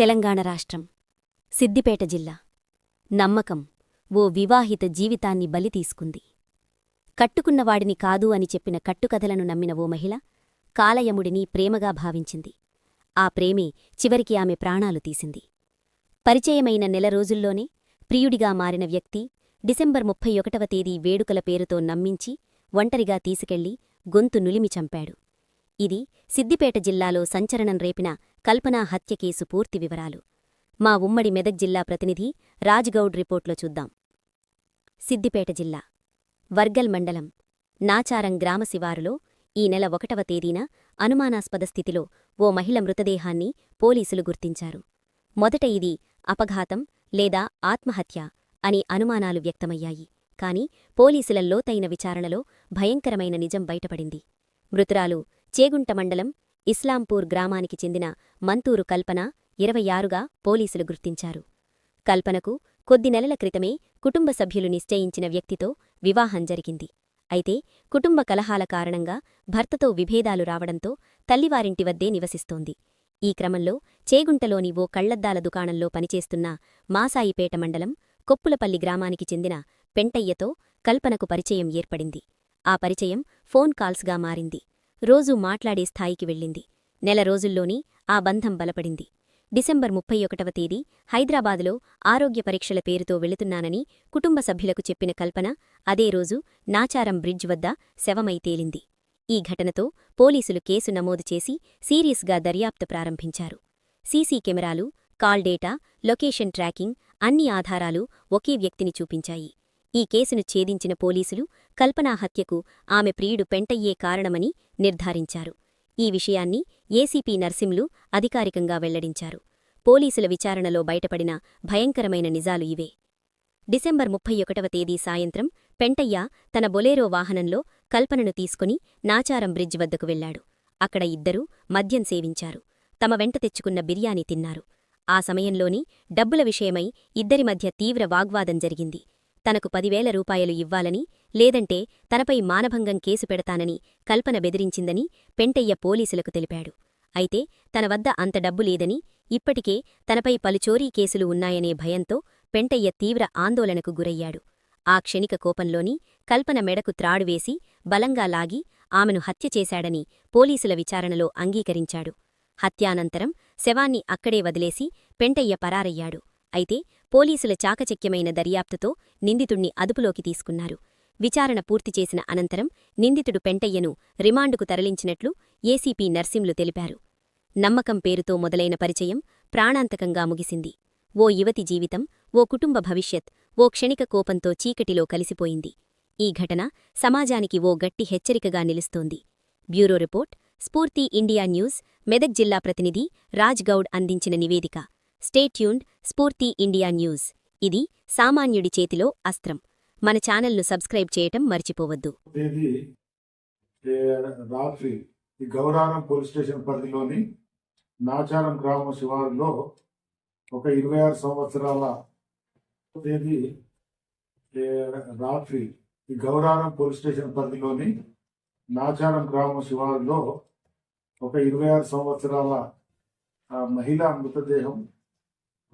తెలంగాణ రాష్ట్రం సిద్దిపేట జిల్లా. నమ్మకం ఓ వివాహిత జీవితాన్ని బలి తీసుకుంది. కట్టుకున్నవాడిని కాదు అని చెప్పిన కట్టుకథలను నమ్మిన ఓ మహిళ కాలయముడిని ప్రేమగా భావించింది. ఆ ప్రేమే చివరికి ఆమె ప్రాణాలు తీసింది. పరిచయమైన నెల రోజుల్లోనే ప్రియుడిగా మారిన వ్యక్తి డిసెంబర్ ముప్పై ఒకటవ తేదీ వేడుకల పేరుతో నమ్మించి ఒంటరిగా తీసుకెళ్ళి గొంతు నులిమి చంపాడు. ఇది సిద్దిపేట జిల్లాలో సంచలనం రేపిన కల్పనా హత్య కేసు పూర్తి వివరాలు. మా ఉమ్మడి మెదక్ జిల్లా ప్రతినిధి రాజ్గౌడ్ రిపోర్ట్లో చూద్దాం. సిద్దిపేట జిల్లా వర్గల్ మండలం నాచారం గ్రామ శివారులో ఈ నెల ఒకటవ తేదీన అనుమానాస్పద స్థితిలో ఓ మహిళ మృతదేహాన్ని పోలీసులు గుర్తించారు. మొదట ఇది అపఘాతం లేదా ఆత్మహత్య అని అనుమానాలు వ్యక్తమయ్యాయి. కాని పోలీసుల లోతైన విచారణలో భయంకరమైన నిజం బయటపడింది. మృతురాలు చేగుంట మండలం ఇస్లాంపూర్ గ్రామానికి చెందిన మంతూరు కల్పన ఇరవై ఆరుగా పోలీసులు గుర్తించారు. కల్పనకు కొద్ది నెలల క్రితమే కుటుంబ సభ్యులు నిశ్చయించిన వ్యక్తితో వివాహం జరిగింది. అయితే కుటుంబ కలహాల కారణంగా భర్తతో విభేదాలు రావడంతో తల్లివారింటి వద్దే నివసిస్తోంది. ఈ క్రమంలో చేగుంటలోని ఓ కళ్ళద్దాల దుకాణంలో పనిచేస్తున్న మాసాయిపేట మండలం కొప్పులపల్లి గ్రామానికి చెందిన పెంటయ్యతో కల్పనకు పరిచయం ఏర్పడింది. ఆ పరిచయం ఫోన్ కాల్స్గా మారింది. రోజూ మాట్లాడే స్థాయికి వెళ్ళింది. నెల రోజుల్లోని ఆ బంధం బలపడింది. డిసెంబర్ ముప్పై ఒకటవ తేదీ హైదరాబాదులో ఆరోగ్య పరీక్షల పేరుతో వెళుతున్నానని కుటుంబ సభ్యులకు చెప్పిన కల్పన అదే రోజు నాచారం బ్రిడ్జ్ వద్ద శవమై తేలింది. ఈ ఘటనతో పోలీసులు కేసు నమోదు చేసి సీరియస్గా దర్యాప్తు ప్రారంభించారు. సీసీ కెమెరాలు కాల్ డేటా లొకేషన్ ట్రాకింగ్ అన్ని ఆధారాలు ఒకే వ్యక్తిని చూపించాయి. ఈ కేసును ఛేదించిన పోలీసులు కల్పనా హత్యకు ఆమె ప్రియుడు పెంటయ్యే కారణమని నిర్ధారించారు. ఈ విషయాన్ని ఏసీపీ నర్సింలు అధికారికంగా వెల్లడించారు. పోలీసుల విచారణలో బయటపడిన భయంకరమైన నిజాలు ఇవే. డిసెంబర్ ముప్పై ఒకటవ తేదీ సాయంత్రం పెంటయ్య తన బొలేరో వాహనంలో కల్పనను తీసుకుని నాచారం బ్రిడ్జ్ వద్దకు వెళ్ళాడు అక్కడ ఇద్దరూ మద్యం సేవించారు. తమ వెంట తెచ్చుకున్న బిర్యానీ తిన్నారు. ఆ సమయంలోని డబ్బుల విషయమై ఇద్దరి మధ్య తీవ్ర వాగ్వాదం జరిగింది. తనకు పదివేల రూపాయలు ఇవ్వాలని లేదంటే తనపై మానభంగం కేసు పెడతానని కల్పన బెదిరించిందని పెంటయ్య పోలీసులకు తెలిపాడు. అయితే తన వద్ద అంత డబ్బు లేదని ఇప్పటికే తనపై పలుచోరీ కేసులు ఉన్నాయనే భయంతో పెంటయ్య తీవ్ర ఆందోళనకు గురయ్యాడు. ఆ క్షణిక కోపంలోని కల్పన మెడకు త్రాడువేసి బలంగా లాగి ఆమెను హత్య చేశాడని పోలీసుల విచారణలో అంగీకరించాడు. హత్యానంతరం శవాన్ని అక్కడే వదిలేసి పెంటయ్య పరారయ్యాడు. అయితే పోలీసుల చాకచక్యమైన దర్యాప్తుతో నిందితుణ్ణి అదుపులోకి తీసుకున్నారు. విచారణ పూర్తి చేసిన అనంతరం నిందితుడు పెంటయ్యను రిమాండుకు తరలించినట్లు ఏసీపీ నర్సింలు తెలిపారు. నమ్మకం పేరుతో మొదలైన పరిచయం ప్రాణాంతకంగా ముగిసింది. ఓ యువతి జీవితం ఓ కుటుంబ భవిష్యత్ ఓ క్షణిక కోపంతో చీకటిలో కలిసిపోయింది. ఈ ఘటన సమాజానికి ఓ గట్టి హెచ్చరికగా నిలుస్తోంది. Bureau report Spoorthi India news Medak జిల్లా ప్రతినిధి రాజ్ గౌడ్ అందించిన నివేదిక. స్టేట్యూన్డ్ స్ఫూర్తి ఇండియా న్యూస్ ఇది సామాన్యుడి చేతిలో అస్త్రం. మన ఛానల్ను సబ్స్క్రైబ్ చేయటం మర్చిపోవద్దు. తేదీ రాత్రి ఈ గౌరారం పోలీస్ స్టేషన్ పరిధిలోని నాచారం గ్రామ శివారులో ఒక ఇరవై ఆరు సంవత్సరాల తేదీ రాత్రి ఈ గౌరారం పోలీస్ స్టేషన్ పరిధిలోని నాచారం గ్రామ శివారులో ఒక ఇరవై ఆరు సంవత్సరాల మహిళా మృతదేహం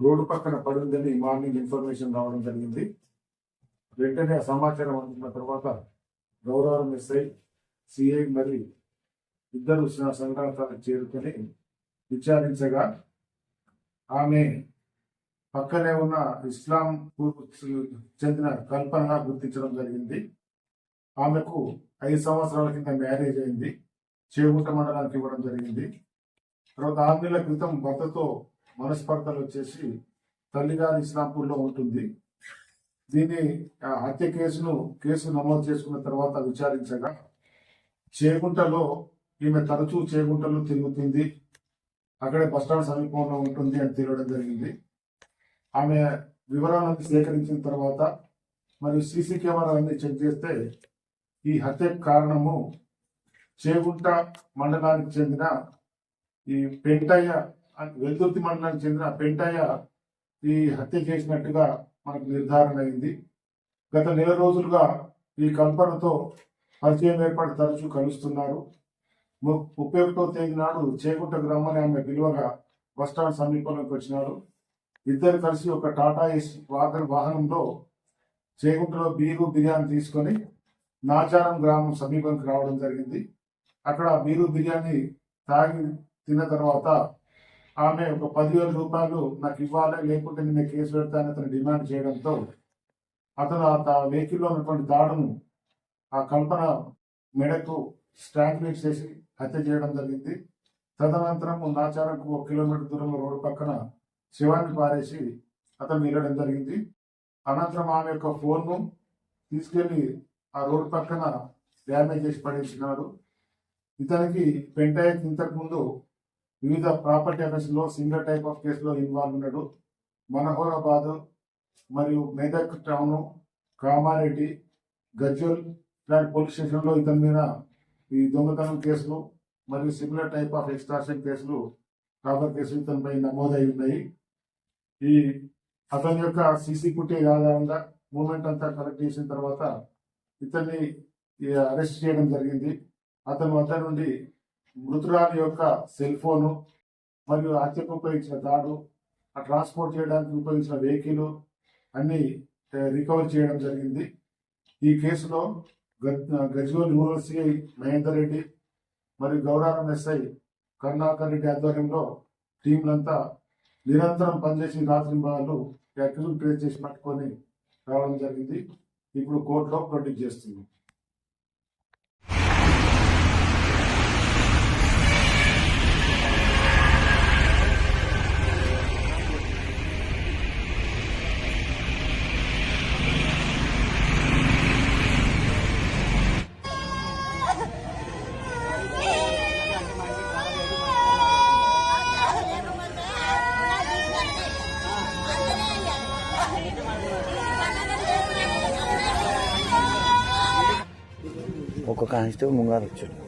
రోడ్డు పక్కన పడిందని మార్నింగ్ ఇన్ఫర్మేషన్ రావడం జరిగింది. వెంటనే ఆ సమాచారం అందుకున్న తర్వాత గౌరవం ఎస్ఐ సిఐ మరి ఇద్దరు సంఘాతాలకు చేరుకొని విచారించగా ఆమె పక్కనే ఉన్న ఇస్లాం చెందిన కల్పనగా గుర్తించడం జరిగింది. ఆమెకు ఐదు సంవత్సరాల కింద మ్యారేజ్ అయింది. చేగుంట మండలానికి ఇవ్వడం జరిగింది. తర్వాత ఆరు నెలల క్రితం భర్తతో మనస్పర్ధలు వచ్చేసి తల్లిగారి ఇస్లాంపూర్లో ఉంటుంది. దీని ఆ, హత్య కేసును కేసు నమోదు చేసుకున్న తర్వాత విచారించగా చేగుంటలో ఈమె తరచూ చేగుంటలో తిరుగుతుంది. అక్కడే బస్టాండ్ సమీపంలో ఉంటుంది అని తెలియడం జరిగింది. ఆమె వివరాలను సేకరించిన తర్వాత మరియు సీసీ కెమెరాలన్నీ చెక్ చేస్తే ఈ హత్యకు కారణము చేగుంట మండలానికి చెందిన ఈ పెంటయ్య వెల్దుర్తి మండలానికి చెందిన పెంటయ్య ఈ హత్య చేసినట్టుగా మనకు నిర్ధారణ అయింది. గత నెల రోజులుగా ఈ కల్పనతో పరిచయం ఏర్పడి తరచూ కలుస్తున్నారు. ము- ముప్పై ఒకటో తేదీ నాడు చేకుంట గ్రామాన్ని ఆమె విలువగా బస్టాండ్ సమీపంలోకి వచ్చినారు. ఇద్దరు కలిసి ఒక టాటా ఏస్ వాహన వాహనంలో చేకుంటలో బీరు బిర్యానీ తీసుకొని నాచారం గ్రామం సమీపంకి రావడం జరిగింది. అక్కడ బీరు బిర్యానీ తాగి తిన్న తర్వాత ఆమె ఒక పదివేల రూపాయలు నాకు ఇవ్వాలి? లేకుంటే నేను కేసు పెడతానని అతను డిమాండ్ చేయడంతో అతను ఆ వెహికల్లో ఉన్నటువంటి దాడును ఆ కల్పన మెడకు స్ట్రాంగ్లేట్ చేసి హత్య చేయడం జరిగింది. తదనంతరం నాచారంకు ఒక కిలోమీటర్ దూరంలో రోడ్డు పక్కన శివాన్ని పారేసి అతను వెళ్ళడం జరిగింది. అనంతరం ఆమె యొక్క ఫోన్ను తీసుకెళ్ళి ఆ రోడ్డు పక్కన డ్యామేజ్ చేసి పడేసినాడు. ఇతనికి పెంటాయత్ ఇంతకు ముందు వివిధ ప్రాపర్టీ అఫెన్స్లో సింగిల్ టైప్ ఆఫ్ కేసులో ఇన్వాల్వ్ ఉన్నాడు. మనోహరాబాద్ మరియు మెదక్ టౌన్ కామారెడ్డి గజ్వల్ ఇలాంటి పోలీస్ స్టేషన్లో ఇతని మీద ఈ దొంగతనం కేసులు మరియు సిమిలర్ టైప్ ఆఫ్ ఎక్స్ట్రాక్షన్ కేసులు రాబర్ కేసులు ఇతనిపై నమోదై ఉన్నాయి. ఈ అతని యొక్క సీసీ ఫుటేజ్ ఆధారంగా మూమెంట్ అంతా కలెక్ట్ చేసిన తర్వాత ఇతన్ని అరెస్ట్ చేయడం జరిగింది. అతని వద్ద నుండి మృతురాలి యొక్క సెల్ ఫోను మరియు హత్యకు ఉపయోగించిన తాడు ఆ ట్రాన్స్పోర్ట్ చేయడానికి ఉపయోగించిన వెహికల్ అన్ని రికవర్ చేయడం జరిగింది. ఈ కేసులో గజ్వల్ గజ్వేల్ రూరల్ సిఐ మహేందర్ రెడ్డి మరియు గౌరారం ఎస్ఐ కరుణాకర్ రెడ్డి ఆధ్వర్యంలో టీంలంతా నిరంతరం పనిచేసి రాత్రి వాళ్ళు అక్యూజ్ ట్రేస్ చేసి పట్టుకొని రావడం జరిగింది. ఇప్పుడు కోర్టులో ప్రొడ్యూస్ 関しても文科省